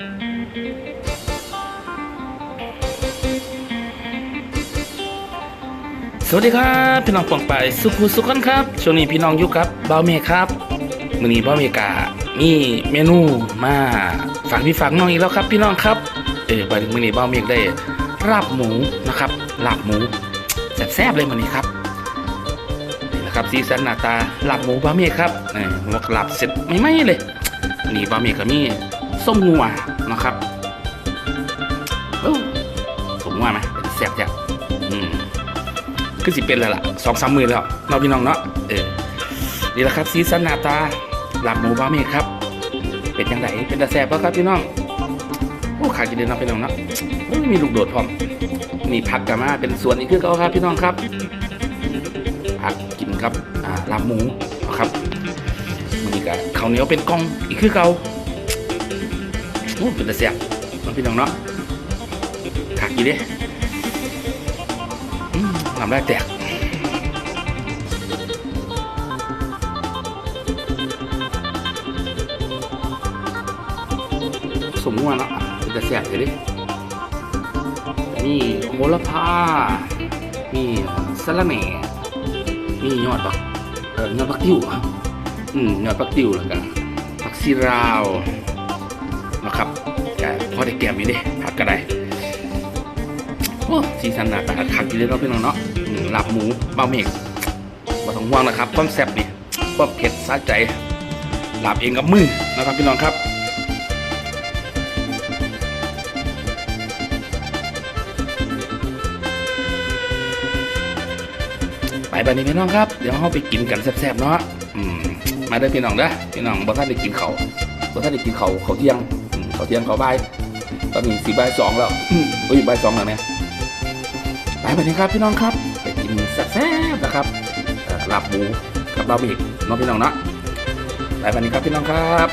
สวัสดีครับพี่น้องปองไปสุขุสุขคนครับช่วงนี้พี่น้องอยู่กับเบาเมฆครับมื้อนี้เบาเมกามีเมนูมาฝากพี่ฝากน้องอีกแล้วครับ พี่น้องครับเออวันมื้อนี้เบาเมฆได้ลาบหมูนะครับลาบหมูแซ่บๆเลยมื้อนี้ครับนี่นะครับสีสันหน้าตาลาบหมูเบาเมฆครับเออหมกลาบเสร็จไม่ไหมเลยนี่เบาเมฆก็มี ส้มงัวนะครับโอ้ส้มงัวไหมแซ่บจ้ะอืมคือสิเป็นแล้วล่ะสองสามมือแล้วเนาะพี่น้องเนาะเออนี่แหละครับซีซันนาตาหลับหมูบ้าเมฆครับ เป็นยังไงเป็นตาแซ่บปะครับพี่น้องโอ้ขากินเลยเนาะพี่น้องเนาะมีลูกโดดพร้อมนี่ผักกะมาเป็นส่วนอีกคือเขาครับพี่น้องครับผักกินครับอ่าลาบหมูนะครับมันนี่ก็ข้าวเหนียวเป็นกองอีกคือเขา โอ้เป็นตาแซ่บเนาะพี่น้องเนาะขากินดิอืมน้ำลายแตกสมมติเนาะเป็นจะแสบเลยดิมีโหระพา มีสะระแหน่มียอดบักเอ่อยอดบักติ้วอืมยอดบักติ้วแล้วก็ผักซีราว นะครับแกพอได้แก้มอยู่ดิผักก็ได้โอ้สีสันหน้าตาคักอยู่เลยเนาะพี่น้องเนาะอืมลาบหมูเบาเมกบ่ต้องห่วงนะครับความแซ่บนี่ความเผ็ดสะใจลาบเองกับมือนะครับพี่น้องครับไปบันนี้พี่น้องครับ เดี๋ยวเราไปกินกันแซ่บๆเนาะอืมมาเด้อพี่น้องเด้อพี่น้องบ่ท่านได้กินเขาบ่ท่านได้กินเขาเขาเที่ยง เทียงเขาวบ่ายตอนนี้สี่บ่ายสองแล้วอืมโอ้ยบ่ายสองแล้วเนี่ยไปไปนี้ครับพี่น้องครับไปกินแซ่บๆนะครับลาบหมูกับลาบอีกน้องพี่น้องนะไปไปนี้ครับพี่น้องครับ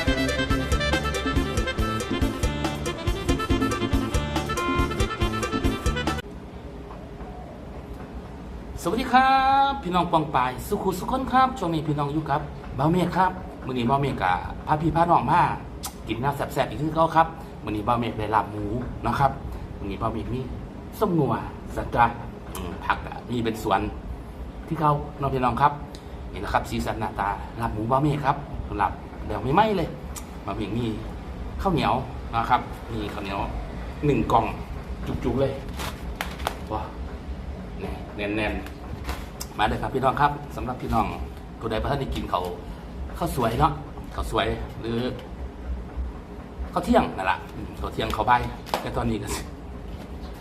สวัสดีครับ พี่น้องปองปายสุขุสุขคนครับช่วงนี้พี่น้องอยู่กับเบาเมฆครับมือนี้เบาเมฆกะพาพี่พาน้องมา กินน้ำแซ่บๆอีกคือเขาครับมื้อนี้เบาเมฆได้ลาบหมูนะครับมื้อนี้เบาเมฆมีส้มงัวสัตว์ผักมีเป็นสวนที่เขาน้องพี่น้องครับนี่นะครับสีสันหน้าตาลาบหมูเบาเมฆครับลาบเดี๋ยวไม่ไหม้เลยเบาเมฆมีข้าวเหนียวนะครับ มีข้าวเหนียวหนึ่งกล่องจุกๆเลยว้าแน่นๆมาเลยครับพี่น้องครับสำหรับพี่น้องผู้ใดประท่านได้กินเขาข้าวสวยเนาะข้าวสวยหรือ ขาเที่ยงนั่นแหละอืมข้าวเที่ยงเขาใบแต่ตอนนี้ก็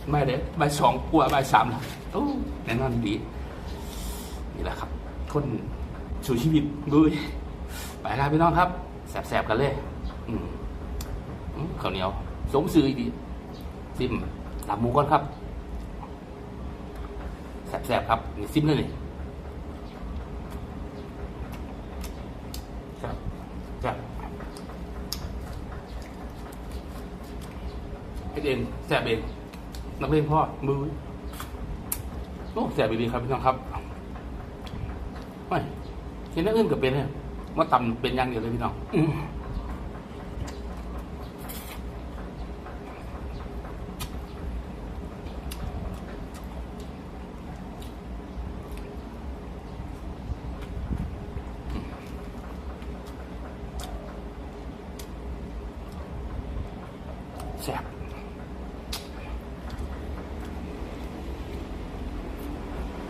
ไม่เด้ใบสองกลัวใบสามแล้วโอ้แน่นอนดีนี่แหละครับคนสู่ชีวิตดุยไปครับพี่น้องครับแสบๆกันเลย อืมข้าวเหนียว สมซื้อดีซิมหลับหมูก่อนครับแสบๆครับนี่ซิมเลยนี่แซ่บแซ่บ เองแสบเองนักเล่นพ่อมือโอ้แสบดีครับพี่น้องครับไม่เห็นนักอื่นก็เป็นเนี่ยว่าตำเป็นอย่างเดียวเลยพี่น้อง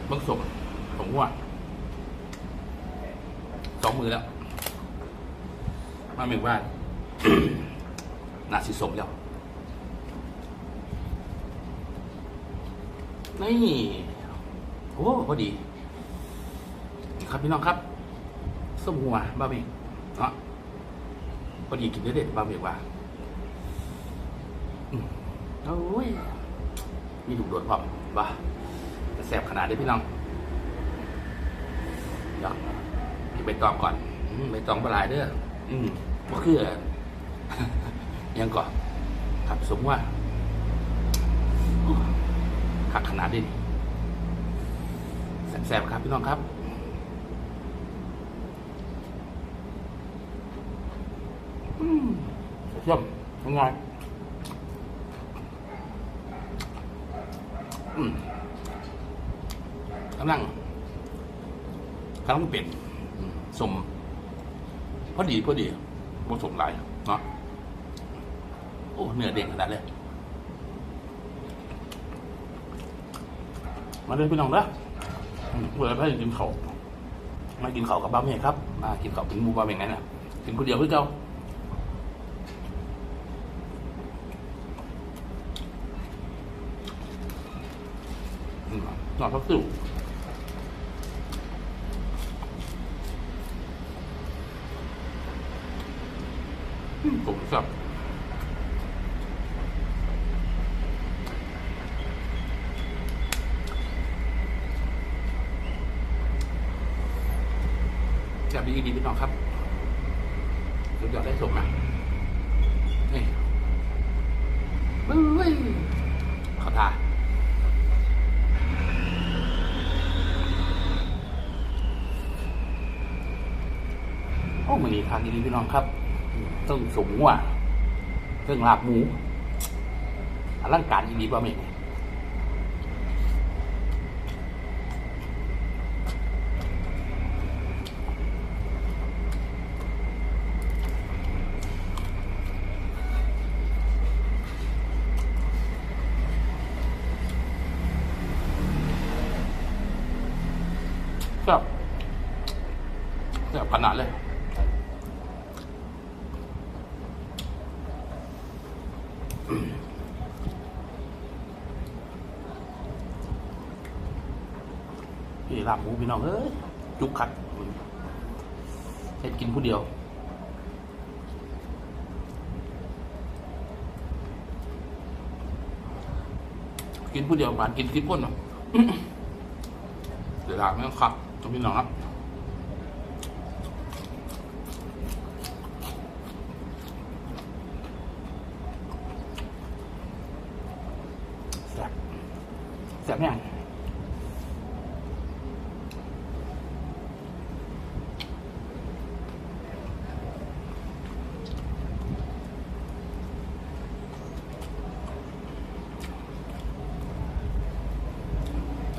เบิ้งสมผมว่าสองมือแล้ว มาเมืองบ้านน่าสิสมแล้ว นี่โอ้พอดีครับพี่น้องครับส้มหัวบ้าเมกเนาะพอดีกินได้เด็ดบ้าเมกว่าโอ้ยมีดุโดดพร้อมบ้า แสบขนาดนี้พี่น้องเยากยวไปตองก่อนไปตองปลายเด้ออืมก็คือยังก่อนครับสมว่าขักขนาดนี้แสบๆครับพี่น้องครับเยี่ยมยังไงอืมำลังกำลังเป็นอืมสมพอดีพอดีผสมหลายเนาะโอ้เนื้อเด้งขนาดเลยมาเลยพี่น้องนะเวลาพี่กินเขามากินเขากับบ้าเมฆครับมากินเขาวเป็นหมูบ้าเมฆไงนะกินคนเดียวเพื่อเจ้าอืมนอนพักสู้อืมผมสับ แซ่ดีดีพี่น้องครับสุดยอดได้สมนะนี่เว้ยขอทาโอ้มันนี่ทานดีพี่น้องครับต้องสมหัวเครื่องลาบหมูอลังการดีๆป่ะเมฆ ครับแบบขนาดเลยพี่ลาบหมูพี่น้องเอ้ยจุกขัดเฮ็ดกินผู้เดียวกินผู้เดียวบานกินทิพย์คนเนาะเดี๋ยวลาบไม่ต้องขับ ต้องพี่น้องครับแซ่บแซ่บยัง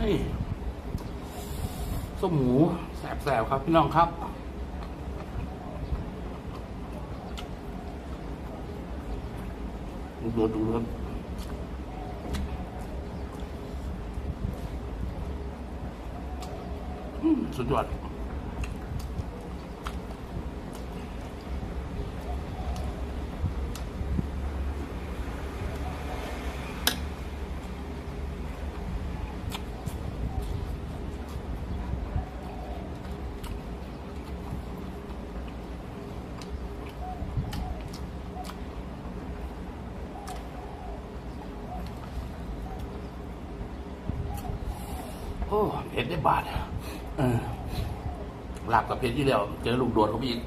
นี่ส้มหมูแสบๆ ครับพี่น้องครับดูดูดูครับสุดยอด เผ็ดได้บาทเออหลับกับเผ็ดที่แล้ว เจอลูกโดดเขาไปอีก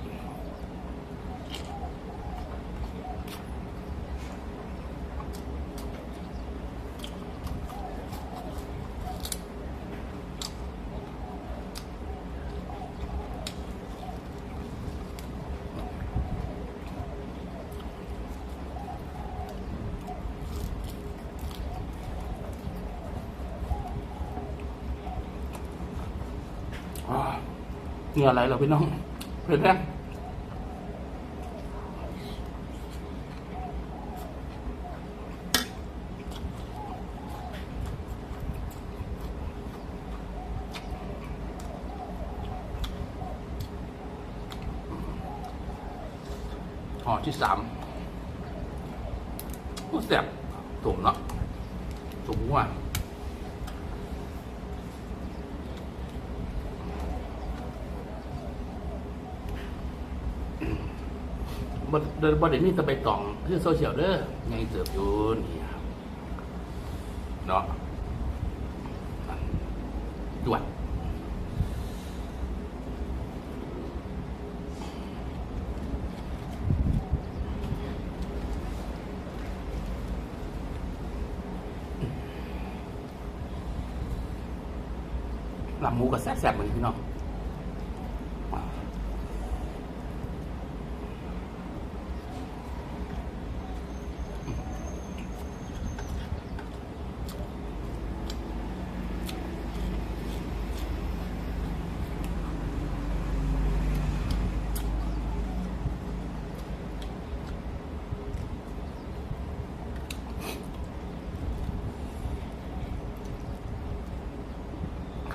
อ่า เหงื่ออะไรเหรอพี่น้องเผ็ดแรงห่อที่สามโอ้แซ่บถุงเนาะถุงว่า บ่เดินบ่ได้มีแตะไปต่องคือโซเชียลเด้อไงเติบอยู่นี่ครับเนาะจวดลำหมูก็แซ่บๆเหมือนพี่น้อง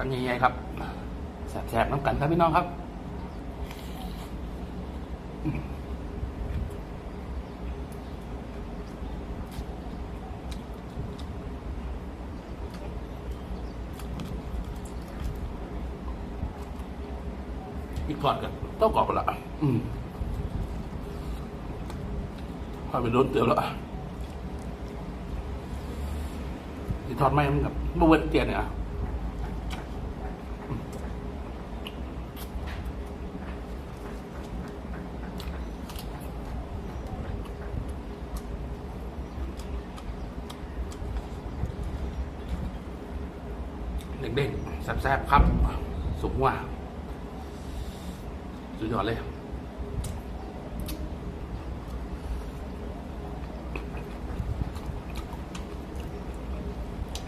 ำยังไงครับแสบๆน้ำกันครับพี่น้องครับอีกทอดกันต้องกรอบไปละอืมพอไปโดนเตือนแล้วอีกทอดไหมมันกับเมื่อวันเตียนเนี่ย เด้งแซ่บๆครับ สุกว่า สุดยอดเลย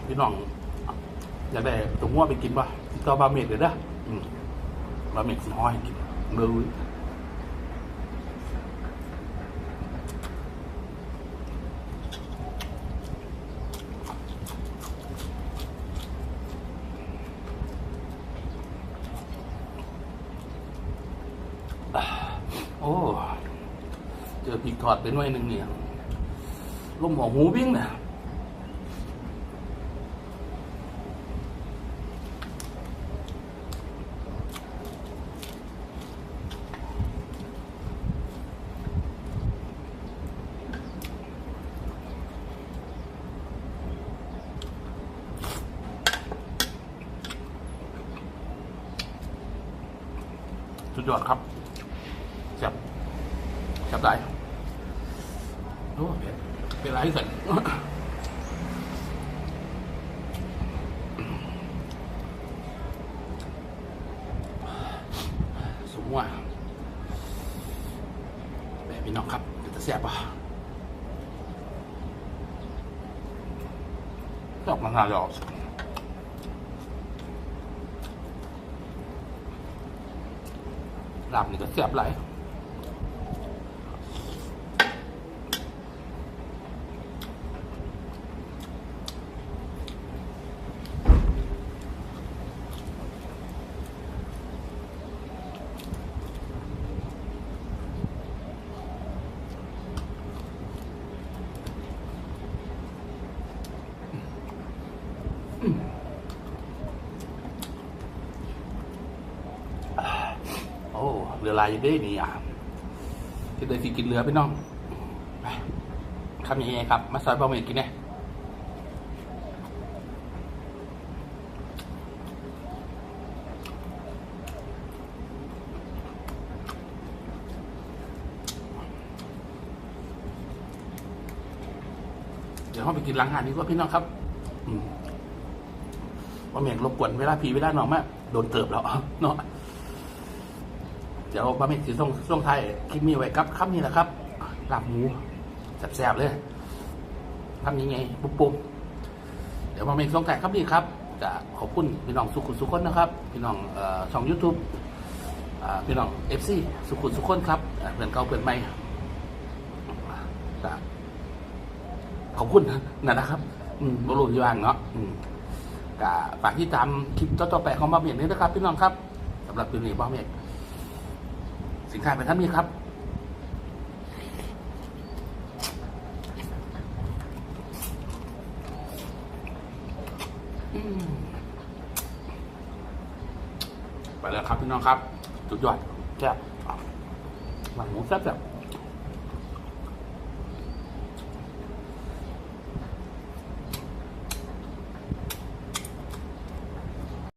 พี่น้อง อยากได้ตุ้งหัวไปกินป่ะติดต่อบาเมกเลยนะอืมบาเมกสีห้อยกินเบอร์วิโอ้ เจ อดเป็นหน่วยหนึ่งเนี่ยลมหัวหูวิ่งเนี่ยสุดยอดครับแซ่บแซ่บได้โอ้เผ็ด เป็นไรสันสูงว่ะแบบพี่น้องครับจะแซ่บป่ะดอกมะนาวดอกลาบนี่ก็เสียบไหลายโอ้เรือลายอยู่ได้นี่อะที่เลยสิกินเรือพี่น้องไปทำยังไงครับ มาซอยบะหมี่กินเนี่ยเดี๋ยวเราไปกินล้างอาหารดีกว่าพี่น้องครับอืมว่าเมียรบกวนเวลาพีเวลาน้องมากโดนเติบแล้วเนาะ เดี๋ยวบะหมี่สีส้มส้มไทยคลิปนี้ไว้ครับคำนี้แหละครับลาบหมูแซ่บๆเลยทำยังไงปุ๊บปุ๊บเดี๋ยวบะหมี่ส้มไทยครับนี่ครับจะขอบคุณพี่น้องสุขุมสุขคนนะครับ พี่น้องเอ่อช่องยูทูบพี่น้องเอฟซีสุขุมสุขคนครับเพื่อนเก่าเพื่อนใหม่ขอบคุณนะนะครับบรูอยู่อ่างเนาะกฝากที่ตามคลิปต่อๆไปของบะหมี่นี้นะครับ พี่น้องครับสำหรับคืนนี้บะหมี่ สินค้าเป็นท่านี้ครับ ไปแล้วครับพี่น้องครับสุดยอดแซ่บหลังหมูแซ่บ